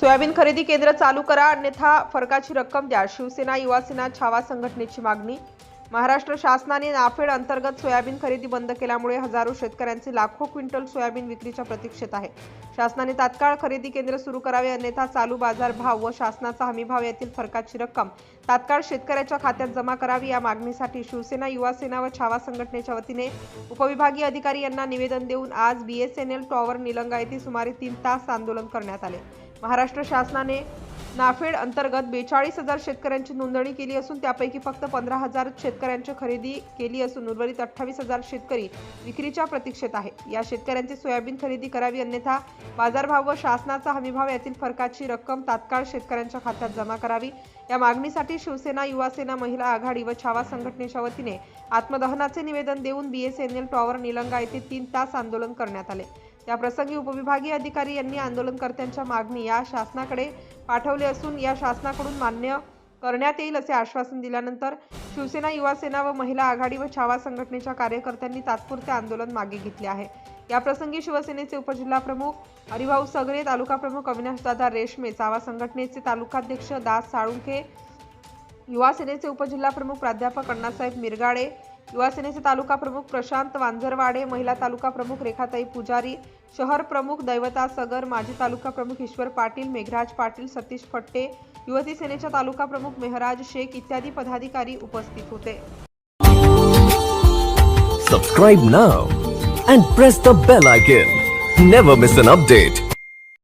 Soybean खरेदी केंद्र चालू करा अन्यथा फरकाची रक्कम द्या. शिवसेना युवासेना छावा संघटनेची मागणी महाराष्ट्र शासनाने नाफेड अंतर्गत सोयाबीन खरेदी बंद केल्यामुळे हजारो शेतकऱ्यांचे लाखो क्विंटल सोयाबीन विक्रीच्या प्रतीक्षेत आहे. शासनाने तात्काळ खरेदी केंद्र सुरू करावे अन्यथा चालू बाजार भाव व शासनाचा हमीभाव यातील फरकाची रक्कम तात्काळ शेतकऱ्याच्या खात्यात जमा करावी या मागणीसाठी शिवसेना युवासेना व छावा संघटनेच्या वतीने उपविभागीय अधिकारी यांना निवेदन देऊन आज बीएसएनएल टॉवर निलंगा येथे सुमारे तीन तास आंदोलन करण्यात आले. महाराष्ट्र शासनाने नाफेड अंतर्गत बेचाळीस हजार शेतकऱ्यांची नोंदणी केली असून त्यापैकी फक्त पंधरा हजार शेतकऱ्यांची खरेदी केली असून उर्वरित अठ्ठावीस हजार शेतकरी विक्रीच्या प्रतीक्षेत आहे. या शेतकऱ्यांची सोयाबीन खरेदी करावी अन्यथा बाजारभाव व शासनाचा हमीभाव यातील फरकाची रक्कम तात्काळ शेतकऱ्यांच्या खात्यात जमा करावी. या मागणीसाठी शिवसेना युवासेना महिला आघाडी व छावा संघटनेच्या वतीने आत्मदहनाचे निवेदन देऊन बीएसएनएल टॉवर निलंगा येथे तीन तास आंदोलन करण्यात आले. त्याप्रसंगी उपविभागीय अधिकारी यांनी आंदोलनकर्त्यांच्या मागणी या शासनाकडे पाठवले असून या शासनाकडून मान्य करण्यात येईल असे आश्वासन दिल्यानंतर शिवसेना युवासेना व महिला आघाडी व छावा संघटनेच्या कार्यकर्त्यांनी तात्पुरते आंदोलन मागे घेतले आहे. याप्रसंगी शिवसेनेचे उपजिल्हाप्रमुख हरिभाऊ सगरे तालुका प्रमुख अविनाशदादा रेशमे छावा संघटनेचे तालुकाध्यक्ष दास साळुंखे युवासेनेचे उपजिल्हा उपजिल्हाप्रमुख प्राध्यापक अण्णासाहेब मिरगाडे युवा सेनेचे तालुका प्रमुख प्रशांत वांजरवाडे महिला तालुका प्रमुख रेखाताई पुजारी शहर प्रमुख दैवता सगर माजी तालुका प्रमुख ईश्वर पाटील मेघराज पाटील सतीश फट्टे युवती सेनेच्या तालुका प्रमुख मेहराज शेख इत्यादी पदाधिकारी उपस्थित होते. Subscribe now and press the bell icon never miss an update